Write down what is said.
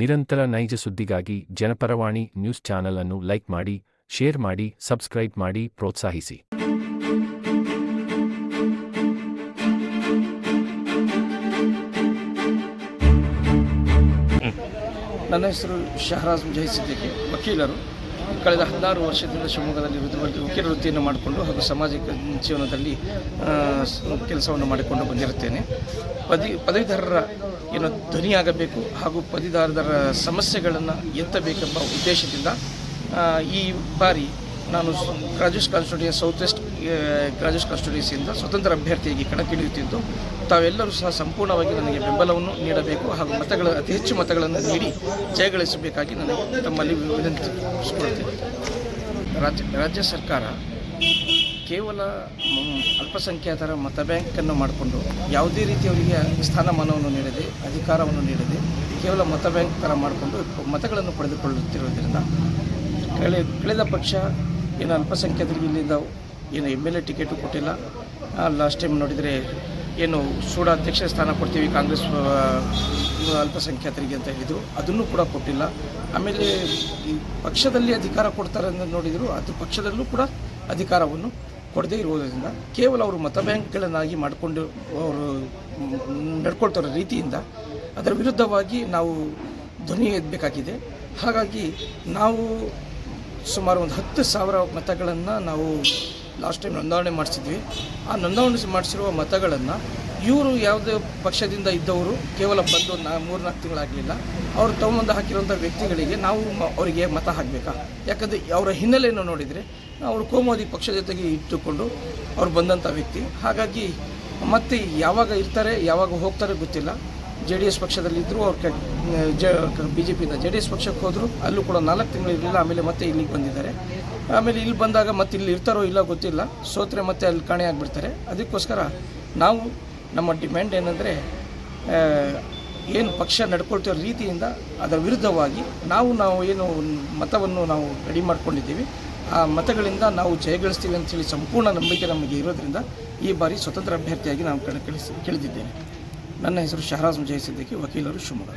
ನಿರಂತರ ನೈಜ ಸುದ್ದಿಗಾಗಿ ಜನಪರವಾಣಿ ನ್ಯೂಸ್ ಚಾನೆಲ್ ಅನ್ನು ಲೈಕ್ ಮಾಡಿ, ಶೇರ್ ಮಾಡಿ, ಸಬ್ಸ್ಕ್ರೈಬ್ ಮಾಡಿ ಪ್ರೋತ್ಸಾಹಿಸಿ. ನನ್ನ ಹೆಸರು ಶಹರಾಜ್ ಮುಜಾಹಿದ್ ಸಿದ್ದಿಕಿ ವಕೀಲರು. ಕಳೆದ ಹದಿನಾರು ವರ್ಷದಿಂದ ಶಿವಮೊಗ್ಗದಲ್ಲಿ ವೃದ್ಧಿ ವಕೀಲ ವೃತ್ತಿಯನ್ನು ಮಾಡಿಕೊಂಡು ಹಾಗೂ ಸಾಮಾಜಿಕ ಜೀವನದಲ್ಲಿ ಕೆಲಸವನ್ನು ಮಾಡಿಕೊಂಡು ಬಂದಿರುತ್ತೇನೆ. ಪದವಿ ಪದವೀಧರರ ಏನು ಧ್ವನಿಯಾಗಬೇಕು ಹಾಗೂ ಪದವೀಧರರ ಸಮಸ್ಯೆಗಳನ್ನು ಎತ್ತಬೇಕೆಂಬ ಉದ್ದೇಶದಿಂದ ಈ ಬಾರಿ ನಾನು ರಾಜೇಶ್ ಕಾನ್ಸ್ಟಿಟ್ಯೂಟಿಯ ಸೌತ್ ವೆಸ್ಟ್ ರಾಜೇಶ್ ಕಾನ್ಸ್ಟಿಟ್ಯೂನ್ಸಿಯಿಂದ ಸ್ವತಂತ್ರ ಅಭ್ಯರ್ಥಿಯಾಗಿ ಕಣಕ್ಕಿಳಿಯುತ್ತಿದ್ದು ತಾವೆಲ್ಲರೂ ಸಹ ಸಂಪೂರ್ಣವಾಗಿ ನನಗೆ ಬೆಂಬಲವನ್ನು ನೀಡಬೇಕು ಹಾಗೂ ಮತಗಳ, ಅತಿ ಹೆಚ್ಚು ಮತಗಳನ್ನು ನೀಡಿ ಜಯಗಳಿಸಬೇಕಾಗಿ ನನಗೆ ತಮ್ಮಲ್ಲಿ ವಿನಂತಿಸಿಕೊಳ್ತೇನೆ ರಾಜ್ಯ ರಾಜ್ಯ ಸರ್ಕಾರ ಕೇವಲ ಅಲ್ಪಸಂಖ್ಯಾತರ ಮತ ಬ್ಯಾಂಕನ್ನು ಮಾಡಿಕೊಂಡು ಯಾವುದೇ ರೀತಿಯವರಿಗೆ ಸ್ಥಾನಮಾನವನ್ನು ನೀಡದೆ, ಅಧಿಕಾರವನ್ನು ನೀಡದೆ ಕೇವಲ ಮತ ಬ್ಯಾಂಕ್ ಥರ ಮಾಡಿಕೊಂಡು ಮತಗಳನ್ನು ಪಡೆದುಕೊಳ್ಳುತ್ತಿರುವುದರಿಂದ, ಕಳೆ, ಕಳೆದ ಪಕ್ಷ ಏನು ಅಲ್ಪಸಂಖ್ಯಾತರಿಗೆ ಇಲ್ಲಿದ್ದಾವೆ ಏನು ಎಂ ಎಲ್ ಎ ಟಿಕೆಟು ಕೊಟ್ಟಿಲ್ಲ. ಲಾಸ್ಟ್ ಟೈಮ್ ನೋಡಿದರೆ ಏನು ಸೂಡ ಅಧ್ಯಕ್ಷ ಸ್ಥಾನ ಕೊಡ್ತೀವಿ ಕಾಂಗ್ರೆಸ್ ಅಲ್ಪಸಂಖ್ಯಾತರಿಗೆ ಅಂತ ಹೇಳಿದರು. ಅದನ್ನು ಕೂಡ ಕೊಟ್ಟಿಲ್ಲ. ಆಮೇಲೆ ಈ ಪಕ್ಷದಲ್ಲಿ ಅಧಿಕಾರ ಕೊಡ್ತಾರೆ ಅಂತ ನೋಡಿದರು. ಅದು ಪಕ್ಷದಲ್ಲೂ ಕೂಡ ಅಧಿಕಾರವನ್ನು ಕೊಡದೇ ಇರುವುದರಿಂದ ಕೇವಲ ಅವರು ಮತ ಬ್ಯಾಂಕ್ಗಳನ್ನಾಗಿ ಮಾಡಿಕೊಂಡು ಅವರು ನಡ್ಕೊಳ್ತಾರೋ ರೀತಿಯಿಂದ ಅದರ ವಿರುದ್ಧವಾಗಿ ನಾವು ಧ್ವನಿ ಎದ್ಬೇಕಾಗಿದೆ ಹಾಗಾಗಿ ನಾವು ಸುಮಾರು ಒಂದು ಹತ್ತು ಸಾವಿರ ಮತಗಳನ್ನು ನಾವು ಲಾಸ್ಟ್ ಟೈಮ್ ನೋಂದಾವಣೆ ಮಾಡಿಸಿದ್ವಿ. ಆ ನೋಂದಾವಣೆ ಮಾಡಿಸಿರುವ ಮತಗಳನ್ನು ಇವರು ಯಾವುದೇ ಪಕ್ಷದಿಂದ ಇದ್ದವರು ಕೇವಲ ಬಂದು ನಾ ಮೂರು ನಾಲ್ಕು ತಿಂಗಳಾಗಲಿಲ್ಲ. ಅವರು ತಗೊಂಬಂದು ಹಾಕಿರುವಂಥ ವ್ಯಕ್ತಿಗಳಿಗೆ ನಾವು ಅವರಿಗೆ ಮತ ಹಾಕಬೇಕಾ? ಯಾಕಂದರೆ ಅವರ ಹಿನ್ನೆಲೆಯನ್ನು ನೋಡಿದರೆ ಅವರು ಕೋಮೋದಿ ಪಕ್ಷ ಜೊತೆಗೆ ಇಟ್ಟುಕೊಂಡು ಅವ್ರು ಬಂದಂಥ ವ್ಯಕ್ತಿ. ಹಾಗಾಗಿ ಮತ್ತೆ ಯಾವಾಗ ಇರ್ತಾರೆ, ಯಾವಾಗ ಹೋಗ್ತಾರೆ ಗೊತ್ತಿಲ್ಲ. ಜೆ ಡಿ ಎಸ್ ಪಕ್ಷದಲ್ಲಿದ್ದರೂ ಅವ್ರು ಜ ಬಿ ಜೆ ಪಿಯಿಂದ ಜೆ ಡಿ ಎಸ್ ಪಕ್ಷಕ್ಕೆ ಹೋದರು, ಅಲ್ಲೂ ಕೂಡ ನಾಲ್ಕು ತಿಂಗಳು ಇರಲಿಲ್ಲ, ಆಮೇಲೆ ಮತ್ತೆ ಇಲ್ಲಿಗೆ ಬಂದಿದ್ದಾರೆ. ಆಮೇಲೆ ಇಲ್ಲಿ ಬಂದಾಗ ಮತ್ತೆ ಇಲ್ಲಿ ಇರ್ತಾರೋ ಇಲ್ಲ ಗೊತ್ತಿಲ್ಲ, ಸೋತ್ರೆ ಮತ್ತೆ ಅಲ್ಲಿ ಕಾಣೆಯಾಗ್ಬಿಡ್ತಾರೆ ಅದಕ್ಕೋಸ್ಕರ ನಾವು ನಮ್ಮ ಡಿಮ್ಯಾಂಡ್ ಏನಂದರೆ ಏನು ಪಕ್ಷ ನಡ್ಕೊಳ್ತಿರೋ ರೀತಿಯಿಂದ ಅದರ ವಿರುದ್ಧವಾಗಿ ನಾವು ನಾವು ಏನು ಮತವನ್ನು ನಾವು ರೆಡಿ ಮಾಡ್ಕೊಂಡಿದ್ದೀವಿ. ಆ ಮತಗಳಿಂದ ನಾವು ಜಯಗಳಿಸ್ತೀವಿ ಅಂತೇಳಿ ಸಂಪೂರ್ಣ ನಂಬಿಕೆ ನಮಗೆ ಇರೋದ್ರಿಂದ ಈ ಬಾರಿ ಸ್ವತಂತ್ರ ಅಭ್ಯರ್ಥಿಯಾಗಿ ನಾವು ಕಣಕ್ಕಿಳಿಸಿ ಕೇಳಿದ್ದೇನೆ ನನ್ನ ಹೆಸರು ಶಹರಾಜ್ ಮುಜಯ್ ಸಿದ್ದಿಕಿ ವಕೀಲರು ಶಿವಮೊಗ್ಗ.